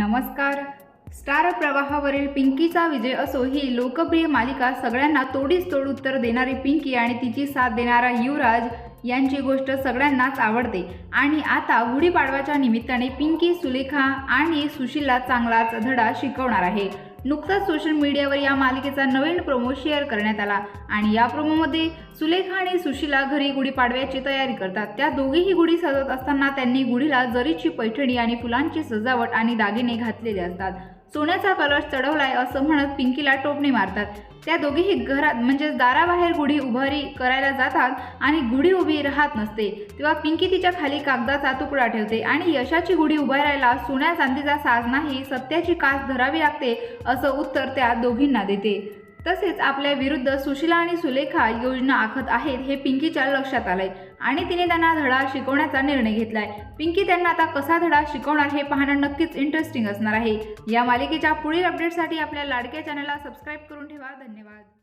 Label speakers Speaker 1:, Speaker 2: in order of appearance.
Speaker 1: नमस्कार. स्टार प्रवाहावरील पिंकीचा विजय असो ही लोकप्रिय मालिका सगळ्यांना तोडीस तोड उत्तर देणारी पिंकी आणि तिची साथ देणारा युवराज यांची गोष्ट सगळ्यांनाच आवडते. आणि आता गुढीपाडवाच्या निमित्ताने पिंकी सुलेखा आणि सुशीलला चांगलाच धडा शिकवणार आहे. नुकताच सोशल मीडियावर या मालिकेचा नवीन प्रोमो शेअर करण्यात आला. आणि या प्रोमोमध्ये सुलेखा आणि सुशीला घरी गुढी पाडव्याची तयारी करतात. त्या दोघीही गुढी सजवत असताना त्यांनी गुढीला जरीची पैठणी आणि फुलांची सजावट आणि दागिने घातलेले असतात. सोन्याचा कलश चढवलाय असं म्हणत पिंकीला टोपणे मारतात. त्या दोघीही घरात म्हणजेच दाराबाहेर गुढी उभारी करायला जातात आणि गुढी उभी राहत नसते. तेव्हा पिंकी तिच्या खाली कागदाचा तुकडा ठेवते आणि यशाची गुढी उभारायला सोन्या चांदीचा साज नाही सत्याची कास धरावी लागते असं उत्तर त्या दोघींना देते. तसेच आपल्या विरुद्ध सुशीला आणि सुलेखा योजना आखत आहेत हे पिंकीच्या लक्षात आलंय. आणि तिने त्यांना धडा शिकवण्याचा निर्णय घेतलाय. पिंकी त्यांना आता कसा धडा शिकवणार हे पाहणं नक्कीच इंटरेस्टिंग असणार आहे. या मालिकेच्या पुढील अपडेटसाठी आपल्या लाडक्या चॅनलला सबस्क्राईब करून ठेवा. धन्यवाद.